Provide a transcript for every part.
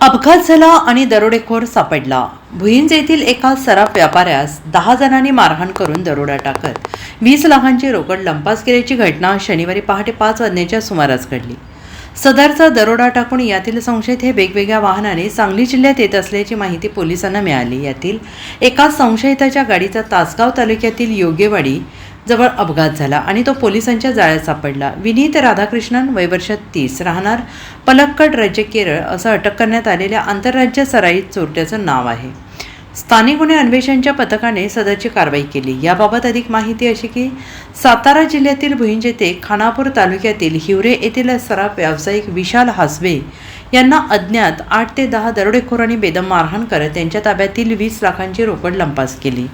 अपघात झाला आणि दरोडेखोर सापडला. भुईंज येथील एका सराफ व्यापाऱ्यास दहा जणांनी मारहाण करून दरोडा टाकत वीस लाखांची रोकड लंपास केल्याची घटना शनिवारी पहाटे पाच वाजण्याच्या सुमारास घडली. सदरचा दरोडा टाकून यातील संशयित हे वेगवेगळ्या वाहनाने सांगली जिल्ह्यात येत असल्याची माहिती पोलिसांना मिळाली. यातील एका संशयिताच्या गाडीचा तासगाव तालुक्यातील योगेवाडी जवळ अपघात झाला आणि तो पोलिसांच्या जाळ्यात सापडला. विनीत राधाकृष्णन वयवर्ष तीस. राहणार पलक्कड राज्य केरळ असं अटक करण्यात आलेल्या आंतरराज्य सराईत चोरट्याचं नाव आहे. स्थानिक गुन्हे अन्वेषणच्या पथकाने सदरची कारवाई केली. याबाबत अधिक माहिती अशी की सातारा जिल्ह्यातील भुईंज येथे खानापूर तालुक्यातील हिवरे येथील सराफ व्यावसायिक विशाल हासवे यांना अज्ञात आठ ते दहा दरोडेखोरांनी बेदम मारहाण करत त्यांच्या ताब्यातील वीस लाखांची रोकड लंपास केली.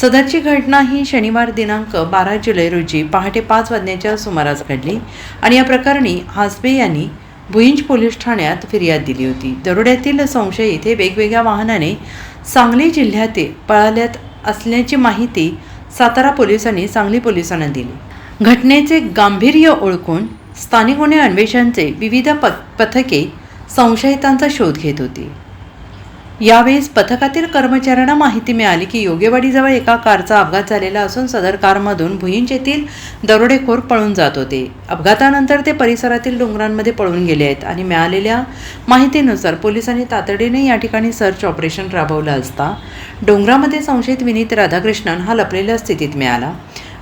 सदरची घटना ही शनिवार दिनांक बारा जुलै रोजी पहाटे पाच वाजण्याच्या सुमारास घडली आणि या प्रकरणी हासबे यांनी भुईंज पोलीस ठाण्यात फिर्याद दिली होती. दरोड्यातील संशयित हे वेगवेगळ्या वाहनाने सांगली जिल्ह्यातील पळाल्यात असल्याची माहिती सातारा पोलिसांनी सांगली पोलिसांना दिली. घटनेचे गांभीर्य ओळखून स्थानिक गुन्हे अन्वेषणचे विविध प पथके संशयितांचा शोध घेत होती. यावेळेस पथकातील कर्मचाऱ्यांना माहिती मिळाली की योगेवाडीजवळ एका कारचा अपघात झालेला असून सदर कारमधून भुईंच येथील दरोडेखोर पळून जात होते. अपघातानंतर ते परिसरातील डोंगरांमध्ये पळून गेले आहेत आणि मिळालेल्या माहितीनुसार पोलिसांनी तातडीने या ठिकाणी सर्च ऑपरेशन राबवलं असता डोंगरामध्ये संशयित विनीत राधाकृष्णन हा लपलेल्या स्थितीत मिळाला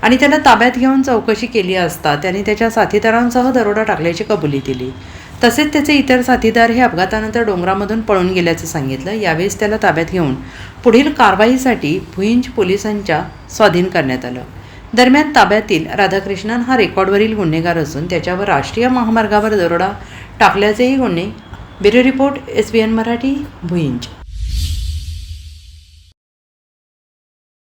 आणि त्याला ताब्यात घेऊन चौकशी केली असता त्याने त्याच्या साथीदारांसह दरोडा टाकल्याची कबुली दिली. तसेच त्याचे इतर साथीदार हे अपघातानंतर डोंगरामधून पळून गेल्याचं सांगितलं. यावेळेस त्याला ताब्यात घेऊन पुढील कारवाईसाठी भुईंज पोलिसांच्या स्वाधीन करण्यात आलं. दरम्यान ताब्यातील राधाकृष्णन हा रेकॉर्डवरील गुन्हेगार असून त्याच्यावर राष्ट्रीय महामार्गावर दरोडा टाकल्याचेही गुन्हे. Bureau report S B N Marathi Bhuinj